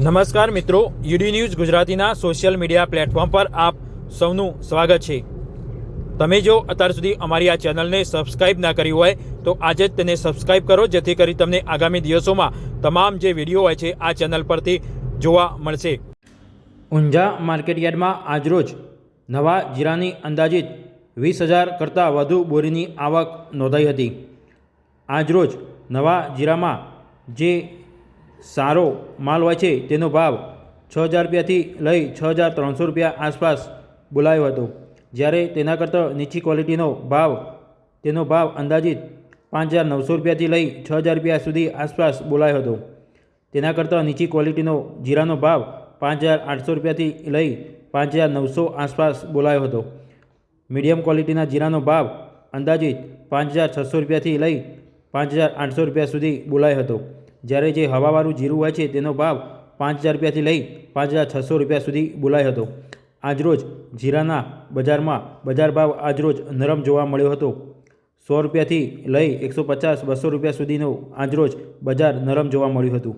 નમસ્કાર મિત્રો UD news ગુજરાતીના સોશિયલ મીડિયા પ્લેટફોર્મ પર આપ સૌનું સ્વાગત છે. તમે જો અત્યાર સુધી અમારી આ ચેનલને સબસ્ક્રાઇબ ના કરી હોય, તો આજે જ તેને સબસ્ક્રાઇબ કરો, જેથી કરી તમને આગામી દિવસોમાં તમામ જે વીડિયો હોય છે, આ ચેનલ પરથી જોવા મળશે. ઊંઝા માર્કેટયાર્ડમાં આજરોજ નવા જીરાની અંદાજિત વીસ હજાર કરતાં વધુ બોરીની આવક નોંધાઈ હતી. આજરોજ નવા જીરામાં જે સારો માલ હોય છે, તેનો ભાવ છ હજાર રૂપિયાથી લઈ છ હજાર ત્રણસો રૂપિયા આસપાસ બોલાયો હતો. જ્યારે તેના કરતાં નીચી ક્વોલિટીનો ભાવ, તેનો ભાવ અંદાજિત પાંચ હજાર નવસો રૂપિયાથી લઈ છ હજાર રૂપિયા સુધી આસપાસ બોલાયો હતો. તેના કરતાં નીચી ક્વોલિટીનો જીરાનો ભાવ પાંચ હજાર આઠસો રૂપિયાથી લઈ પાંચ હજાર નવસો આસપાસ બોલાયો હતો. મીડિયમ ક્વોલિટીના જીરાનો ભાવ અંદાજિત પાંચ હજાર છસો રૂપિયાથી લઈ પાંચ હજાર આઠસો રૂપિયા સુધી બોલાયો હતો. જ્યારે જે હવાવાળું જીરું હોય છે તેનો ભાવ પાંચ હજાર રૂપિયાથી લઈ પાંચ હજાર છસો રૂપિયા સુધી બોલાયો હતો. આજરોજ જીરાના બજારમાં બજાર ભાવ આજરોજ નરમ જોવા મળ્યો હતો. સો રૂપિયાથી લઈ એકસો પચાસ, બસો રૂપિયા સુધીનો આજરોજ બજાર નરમ જોવા મળ્યું હતું.